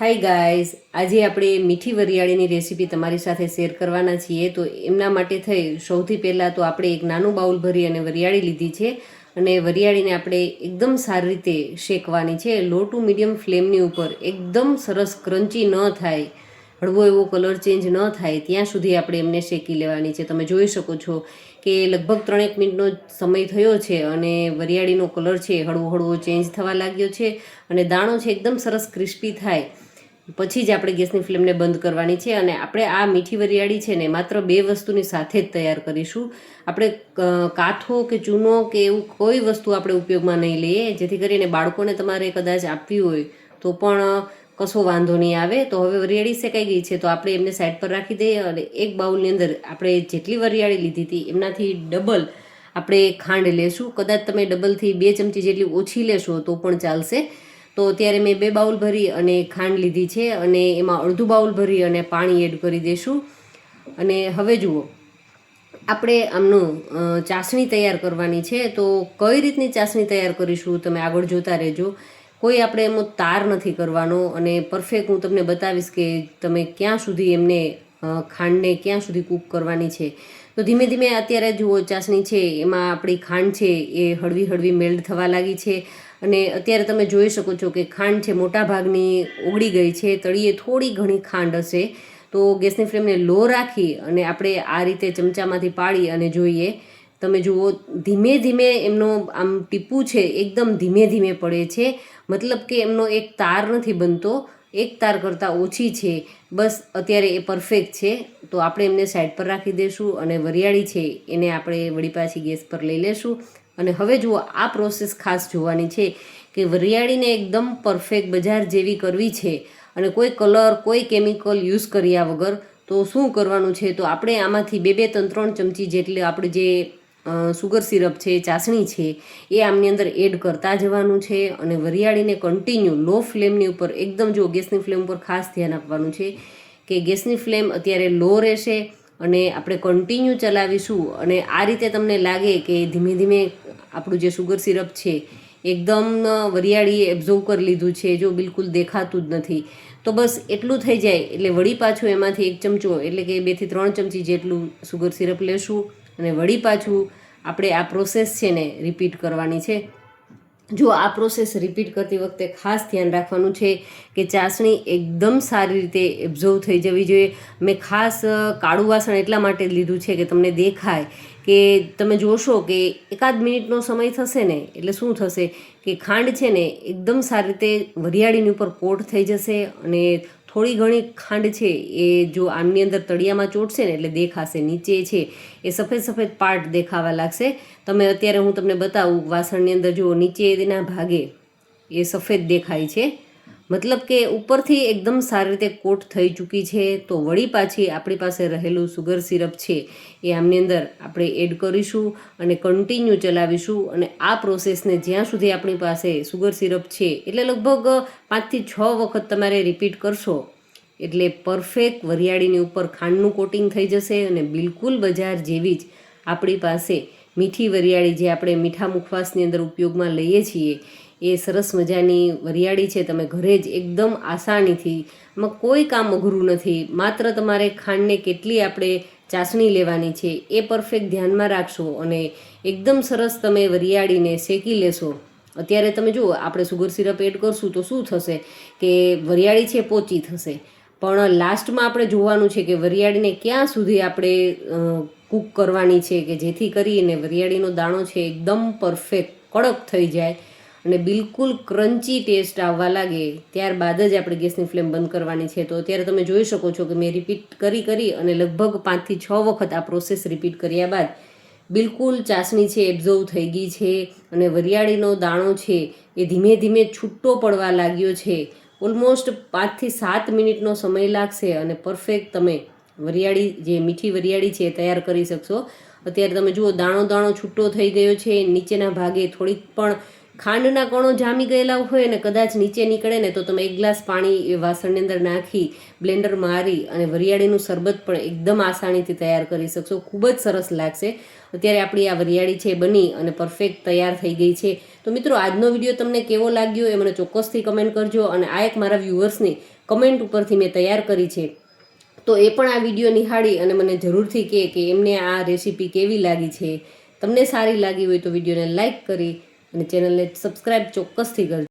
Hi guys આજે આપણે મીઠી વરિયાળીની રેસીપી તમારી સાથે શેર કરવાના છીએ. તો એમના માટે થઈ, સૌથી પહેલાં તો આપણે એક નાનું બાઉલ ભરી અને વરિયાળી લીધી છે. અને વરિયાળીને આપણે એકદમ સારી રીતે શેકવાની છે. લો ટુ મીડિયમ ફ્લેમની ઉપર એકદમ સરસ ક્રન્ચી ન થાય, હળવો એવો કલર ચેન્જ ન થાય, ત્યાં સુધી આપણે એમને શેકી લેવાની છે. તમે જોઈ શકો છો કે લગભગ ત્રણેક મિનિટનો સમય થયો છે અને વરિયાળીનો કલર છે હળવો હળવો ચેન્જ થવા લાગ્યો છે. અને દાણો છે એકદમ સરસ ક્રિસ્પી થાય. પછી જ આપણે ગેસની ફ્લેમને બંધ કરવાની છે અને આપણે આ મીઠી વરિયાળી છે ને માત્ર બે વસ્તુની સાથે જ તૈયાર કરીશું. આપણે કાથો કે ચૂનો કે એવું કોઈ વસ્તુ આપણે ઉપયોગમાં નહીં લઈએ, જેથી કરીને બાળકોને તમારે કદાચ આપવી હોય તો પણ કશો વાંધો નહીં આવે. તો હવે વરિયાળી શેકાઈ ગઈ છે તો આપણે એમને સાઈડ પર રાખી દઈએ અને એક બાઉલની અંદર આપણે જેટલી વરિયાળી લીધી હતી એમનાથી ડબલ આપણે ખાંડ લેશું. કદાચ તમે ડબલથી બે ચમચી જેટલી ઓછી લેશો તો પણ ચાલશે. તો અત્યારે મેં બે બાઉલ ભરી અને ખાંડ લીધી છે અને એમાં અડધું બાઉલ ભરી અને પાણી એડ કરી દઈશું અને હવે જુઓ, આપણે આમનું ચાસણી તૈયાર કરવાની છે. તો કઈ રીતની ચાસણી તૈયાર કરીશું તમે આગળ જોતા રહેજો. કોઈ આપણે એમાં તાર નથી કરવાનો અને પરફેક્ટ હું તમને બતાવીશ કે તમે ક્યાં સુધી એમને ખાંડને ક્યાં સુધી કૂક કરવાની છે. તો ધીમે ધીમે અત્યારે જુઓ, ચાસણી છે, એમાં આપણી ખાંડ છે એ હળવી હળવી મેલ્ડ થવા લાગી છે. અને અત્યારે તમે જોઈ શકો છો કે ખાંડ છે મોટા ભાગની ઓગળી ગઈ છે તળિયે થોડી ઘણી ખાંડ હશે. તો ગેસની ફ્લેમને લો રાખી અને આપણે આ રીતે ચમચામાંથી પાડી અને જોઈએ. તમે જુઓ, ધીમે ધીમે એમનો આમ ટીપું છે, એકદમ ધીમે ધીમે પડે છે. મતલબ કે એમનો એક તાર નથી બનતો, એક તાર કરતાં ઓછી છે. બસ અત્યારે એ પરફેક્ટ છે. તો આપણે એમને સાઈડ પર રાખી દઈશું અને વરિયાળી છે, એને આપણે વળી પાછી ગેસ પર લઈ લેશું. અને હવે જુઓ, આ પ્રોસેસ ખાસ જોવાની છે કે વરિયાળીને એકદમ પરફેક્ટ બજાર જેવી કરવી છે અને કોઈ કલર કોઈ કેમિકલ યુઝ કર્યા વગર તો શું કરવાનું છે? તો આપણે આમાંથી બે બે ત્રણ ત્રણ ચમચી જેટલી આપણે જે સુગર સિરપ છે, ચાસણી છે, એ આમની અંદર એડ કરતા જવાનું છે અને વરિયાળીને કન્ટિન્યુ લો ફ્લેમની ઉપર એકદમ જો ગેસની ફ્લેમ ઉપર ખાસ ધ્યાન આપવાનું છે કે ગેસની ફ્લેમ અત્યારે લો રહેશે અને આપણે કન્ટિન્યુ ચલાવીશું અને આ રીતે તમને લાગે કે ધીમે ધીમે આપણું જે સુગર સિરપ છે, એકદમ વરિયાળીએ એબ્ઝોર્વ કરી લીધું છે, જો બિલકુલ દેખાતું જ નથી. તો બસ એટલું થઈ જાય, એટલે વળી પાછું એમાંથી એક ચમચો, એટલે કે બેથી ત્રણ ચમચી જેટલું સુગર સિરપ લેશું અને વળી પાછું આપણે આ પ્રોસેસ છે ને રિપીટ કરવાની છે. જો આ પ્રોસેસ રિપીટ કરતી વખતે ખાસ ધ્યાન રાખવાનું છે કે ચાસણી એકદમ સારી રીતે એબ્ઝોર્વ થઈ જવી જોઈએ. મેં ખાસ કાળું વાસણ એટલા માટે લીધું છે કે તમને દેખાય કે તમે જોશો કે એકાદ મિનિટનો સમય થશે ને, એટલે શું થશે કે ખાંડ છે ને એકદમ સારી રીતે વરિયાળીની ઉપર કોટ થઈ જશે અને થોડી ઘણી ખાંડ છે એ જો આમની અંદર તળિયામાં ચોટશે ને એટલે દેખાશે, નીચે છે એ સફેદ સફેદ પાર્ટ દેખાવા લાગશે. તમે અત્યારે હું તમને બતાવું, વાસણની અંદર જુઓ, નીચેના ભાગે એ સફેદ દેખાય છે. મતલબ કે ઉપરથી એકદમ સારી રીતે કોટ થઈ ચૂકી છે, તો વળી પાછી આપણી પાસે રહેલું સુગર સિરપ છે, એ આમની અંદર આપણે એડ કરીશું અને કન્ટિન્યુ ચલાવીશું અને આ પ્રોસેસને જ્યાં સુધી આપણી પાસે સુગર સિરપ છે, એટલે લગભગ પાંચથી છ વખત તમારે રિપીટ કરશો, એટલે પરફેક્ટ વરિયાળીની ઉપર ખાંડનું કોટિંગ થઈ જશે અને બિલકુલ બજાર જેવી જ આપણી પાસે મીઠી વરિયાળી જે આપણે મીઠા મુખવાસની અંદર ઉપયોગમાં લઈએ છીએ એ સરસ મજાની વરિયાળી છે, તમે ઘરે જ એકદમ આસાનીથી, એમાં કોઈ કામ અઘરું નથી. માત્ર તમારે ખાંડને કેટલી આપણે ચાસણી લેવાની છે, એ પરફેક્ટ ધ્યાનમાં રાખશો અને એકદમ સરસ તમે વરિયાળીને શેકી લેશો. અત્યારે તમે જુઓ, આપણે સુગર સિરપ એડ કરશું તો શું થશે કે વરિયાળી છે, પોચી થશે. પણ લાસ્ટમાં આપણે જોવાનું છે કે વરિયાળીને ક્યાં સુધી આપણે કૂક કરવાની છે કે જેથી કરીને વરિયાળીનો દાણો છે, એકદમ પરફેક્ટ કડક થઈ જાય. અને બિલકુલ ક્રન્ચી ટેસ્ટ આવવા લાગે ત્યારબાદ જ આપણે ગેસની ફ્લેમ બંધ કરવાની છે. તો અત્યારે તમે જોઈ શકો છો કે મેં રિપીટ કરી કરી અને લગભગ પાંચથી છ વખત આ પ્રોસેસ રિપીટ કર્યા બાદ બિલકુલ ચાસણી છે એબ્ઝોર્વ થઈ ગઈ છે અને વરિયાળીનો દાણો છે એ ધીમે ધીમે છૂટો પડવા લાગ્યો છે. ઓલમોસ્ટ પાંચથી સાત મિનિટનો સમય લાગશે અને પરફેક્ટ તમે વરિયાળી જે મીઠી વરિયાળી છે એ તૈયાર કરી શકશો. અત્યારે તમે જુઓ દાણો દાણો છૂટો થઈ ગયો છે, નીચેના ભાગે થોડીક પણ ખાંડના કણો જામી ગયેલા હોય અને કદાચ નીચે નીકળે ને તો તમે એક ગ્લાસ પાણી એ વાસણની અંદર નાખી, બ્લેન્ડર મારી અને વરિયાળીનું શરબત પણ એકદમ આસાનીથી તૈયાર કરી શકશો. ખૂબ જ સરસ લાગશે. અત્યારે આપણી આ વરિયાળી છે બની અને પરફેક્ટ તૈયાર થઈ ગઈ છે. તો મિત્રો, આજનો વીડિયો તમને કેવો લાગ્યો એ મને ચોક્કસથી કમેન્ટ કરજો અને આ એક મારા વ્યુઅર્સની કમેન્ટ ઉપરથી મેં તૈયાર કરી છે. તો એ પણ આ વીડિયો નિહાળી અને મને જરૂરથી કહે કે એમને આ રેસીપી કેવી લાગી છે. તમને સારી લાગી હોય તો વિડીયોને લાઇક કરી અને ચેનલને સબસ્ક્રાઈબ ચોક્કસથી કરજો.